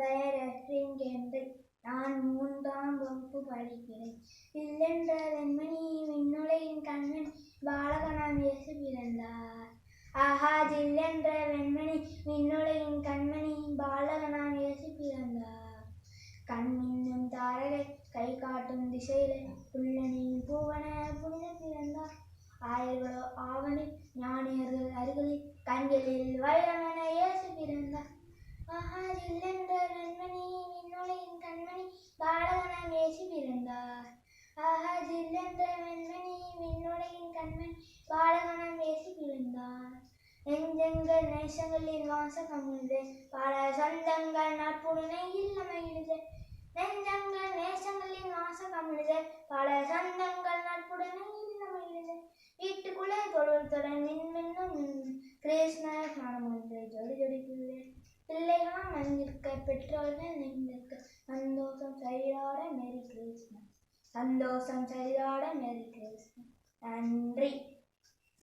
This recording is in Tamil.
பெயர் அஸ்ரின் பெயரறிஞென்று நான் மூன்றாம் வகுப்பு படிக்கிறேன். இல்லென்ற வெண்மணி விண்ணுலையின் கண்மணி பாலகனாம் இயேசு பிறந்தார். ஆஹா ஜில்லென்ற வெண்மணி விண்ணுலையின் கண்மணி பாலகனாம் இயேசு பிறந்தார். கண் கண்மின்னும் தாரகை கை காட்டும் திசையிலே புல்லனின் பூவன புனித பிறந்தார். ஆயர்களோ ஆவணில் ஞானியர்கள் அருகில் கண்களில் வைரமன இயேசு பிறந்தார். ஆஹா ஜில்லென்ற வெண்மணி விண்ணுலகின் கண்மணி பாலகனாம் இயேசு பிறந்தார் ஆஹா என்ற வெண்மணி விண்ணுலகின் கண்மண் பாலகனாம் பேசி விழுந்தார் நெஞ்சங்கள் நேசங்களின் வாசம் அமுழ்து பல சொந்தங்கள் நட்புடனே அமைகிறது நெஞ்சங்கள் நேசங்களின் வாசம் அமுழ்து பல சொந்தங்கள் நட்புடனே அமைகிறது வீட்டுக்குள்ளே தொழில்துடன் மின்மின்னும் கிறிஸ்மஸ் மனம் ஒன்று ஜொடி ஜொடிக்குள்ளே பிள்ளைகளாம் வந்திருக்க பெற்றோர்கள் நின்றிருக்க சந்தோஷம் சரியாட Sando, San Salvador, en el Cristo. San Rí.